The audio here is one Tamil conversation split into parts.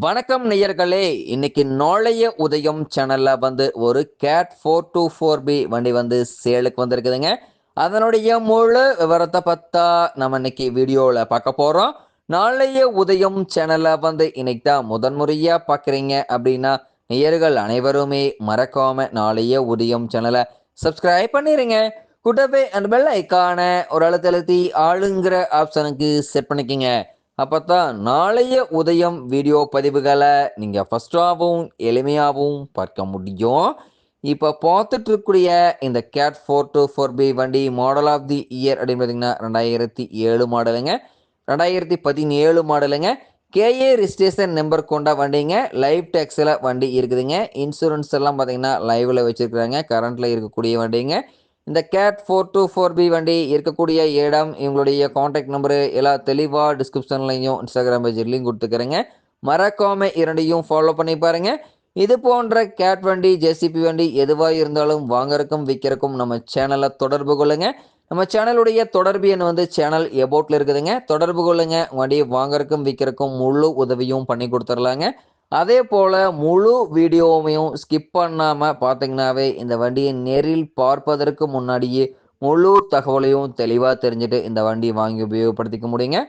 வணக்கம் நேயர்களே இன்னைக்கு நாளைய உதயம் சேனல்ல வந்து ஒரு Cat four two four B வண்டி வந்து சேலுக்கு வந்திருக்குதுங்க. அதனுடைய முழு விவரத்தை பார்த்தா நம்ம இன்னைக்கு வீடியோவில் பார்க்க போகிறோம் நாளைய உதயம் சேனல்ல வந்து இன்னைக்கு தான் முதன்முறையாக பார்க்குறீங்க அப்படின்னா நேயர்கள் அனைவருமே மறக்காம நாளைய உதயம் சேனலை சப்ஸ்கிரைப் பண்ணிடுங்க கூட்டவே அந்த பெல் ஐக்கான ஒரு அழுத்தழுத்தி ஆளுங்கிற ஆப்ஷனுக்கு செட் பண்ணிக்கோங்க. அப்போ தான் நாளைய உதயம் வீடியோ பதிவுகளை நீங்கள் ஃபஸ்ட்டாகவும் எளிமையாகவும் பார்க்க முடியும். இப்போ பார்த்துட்டு இருக்கக்கூடிய இந்த Cat four two four B வண்டி மாடல் ஆஃப் தி இயர் அப்படின்னு பார்த்தீங்கன்னா ரெண்டாயிரத்தி ஏழு மாடலுங்க ரெண்டாயிரத்தி பதினேழு மாடலுங்க கேஏ ரிஜிஸ்ட்ரேஷன் நம்பர் கொண்ட வண்டிங்க. லைவ் டேக்ஸில் வண்டி இருக்குதுங்க. இன்சூரன்ஸ் எல்லாம் பார்த்தீங்கன்னா லைவில் வச்சுருக்குறாங்க. கரண்ட்டில் இருக்கக்கூடிய வண்டிங்க. இந்த Cat four two four B வண்டி இருக்கக்கூடிய இடம் இவங்களுடைய காண்டாக்ட் நம்பரு எல்லா தெளிவாக டிஸ்கிரிப்ஷன்லையும் இன்ஸ்டாகிராம் பேஜ்லையும் கொடுத்துக்கிறேங்க. மறக்காம இரண்டையும் ஃபாலோ பண்ணி பாருங்க. இது போன்ற கேட் வண்டி ஜேசிபி வண்டி எதுவாக இருந்தாலும் வாங்கறக்கும் விற்கிறக்கும் நம்ம சேனலை தொடர்பு கொள்ளுங்க. நம்ம சேனலுடைய தொடர்பு எண் வந்து சேனல் எபோட்டில் இருக்குதுங்க. தொடர்பு கொள்ளுங்க. வண்டியை வாங்கறக்கும் விற்கிறக்கும் முழு உதவியும் பண்ணி கொடுத்துர்லாங்க. அதே போல் முழு வீடியோவையும் ஸ்கிப் பண்ணாமல் பார்த்தீங்கன்னாவே இந்த வண்டியை நேரில் பார்ப்பதற்கு முன்னாடியே முழு தகவலையும் தெளிவாக தெரிஞ்சுட்டு இந்த வண்டியை வாங்கி உபயோகப்படுத்திக்க முடியுங்க.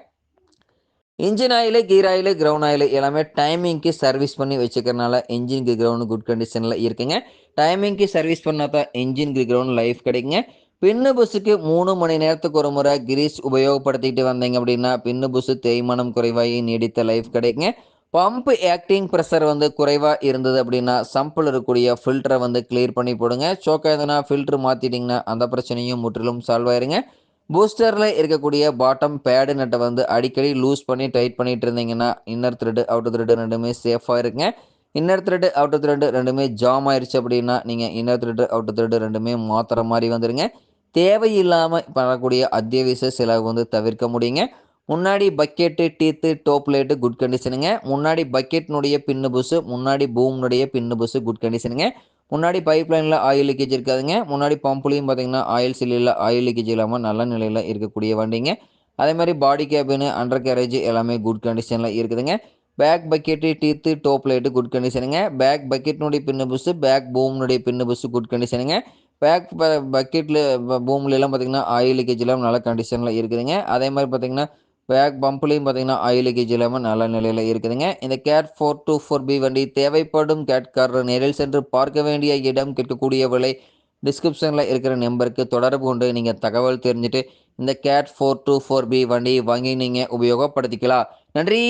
Engine oil gear oil ground oil எல்லாமே டைமிங்க்கு சர்வீஸ் பண்ணி வச்சுக்கிறனால இன்ஜினுக்கு கிரவுண்ட் குட் கண்டிஷனில் இருக்குங்க. டைமிங்க்கு சர்வீஸ் பண்ணால் தான் இன்ஜினுக்கு கிரவுண்ட் லைஃப் கிடைக்குங்க. பின்னு புஸ்ஸுக்கு மூணு மணி நேரத்துக்கு ஒரு முறை கிரீஸ் உபயோகப்படுத்திட்டு வந்தீங்க அப்படின்னா பின்னு புஸ்ஸு தேய்மானம் குறைவாகி நீடித்த லைஃப் கிடைக்குங்க. பம்ப் ஆக்டிங் ப்ரெஷர் வந்து குறைவாக இருந்தது அப்படின்னா சம்பில் இருக்கக்கூடிய ஃபில்டரை வந்து கிளியர் பண்ணி போடுங்க. சோக்காக எதுனா ஃபில்ட்ரு மாற்றிட்டிங்கன்னா அந்த பிரச்சனையும் முற்றிலும் சால்வ் ஆயிருங்க. பூஸ்டரில் இருக்கக்கூடிய பாட்டம் பேடு நட்டை வந்து அடிக்கடி லூஸ் பண்ணி டைட் பண்ணிட்டு இருந்தீங்கன்னா இன்னர் த்ரெட்டு அவுட்டர் த்ரெட்டு ரெண்டுமே சேஃபாக இருக்குங்க இன்னர் த்ரெட்டு அவுட்டர் த்ரெட்டு ரெண்டுமே ஜாம் ஆயிடுச்சு அப்படின்னா நீங்கள் இன்னர் த்ரெட்டு அவுட்டர் த்ரெட்டு ரெண்டுமே மாற்றுற மாதிரி வந்துடுங்க தேவையில்லாமல் பண்ணக்கூடிய அத்தியாவசிய செலவு வந்து தவிர்க்க முடியுங்க. முன்னாடி bucket teeth top light good கண்டிஷனுங்க முன்னாடி பக்கெட்னுடைய பின்னு புஸ்ஸு முன்னாடி பூம்னுடைய பின்னு புஸ்ஸு குட் கண்டிஷனுங்க முன்னாடி பைப் லைனில் ஆயில் லீக்கேஜ் இருக்காதுங்க. முன்னாடி பம்புலையும் பார்த்தீங்கன்னா ஆயில் சில்லில் ஆயில் லீக்கேஜ் இல்லாமல் நல்ல நிலையில் இருக்கக்கூடிய வண்டிங்க. அதே மாதிரி பாடி கேபின் அண்டர் கேரேஜ் எல்லாமே குட் கண்டிஷனில் இருக்குதுங்க. Back bucket teeth top light good கண்டிஷனுங்க back பக்கெட்னுடைய பின்னு புஸ்ஸு பேக் பூம்னுடைய பின்னு புஸ்ஸு குட் கண்டிஷனுங்க பேக் பக்கெட்டில் பூம்லாம் பார்த்தீங்கன்னா ஆயில் லீக்கேஜ் இல்லாமல் நல்ல கண்டிஷனில் இருக்குதுங்க. அதே மாதிரி பார்த்தீங்கன்னா பேக் பம்ப்லேயும் பார்த்தீங்கன்னா ஆயில் லீக்கேஜ் இல்லாமல் நல்ல நிலையில் இருக்குதுங்க. இந்த Cat four two four B வண்டி தேவைப்படும். கேட்காரர் நேரில் சென்று பார்க்க வேண்டிய இடம் கேட்கக்கூடிய விலை டிஸ்கிரிப்ஷனில் இருக்கிற நம்பருக்கு தொடர்பு கொண்டு நீங்கள் தகவல் தெரிஞ்சுட்டு இந்த Cat four two four B வண்டி வாங்கி நீங்கள் உபயோகப்படுத்திக்கலாம். நன்றி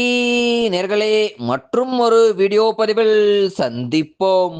நேர்களே. மற்றும் ஒரு வீடியோ பதிவில் சந்திப்போம்.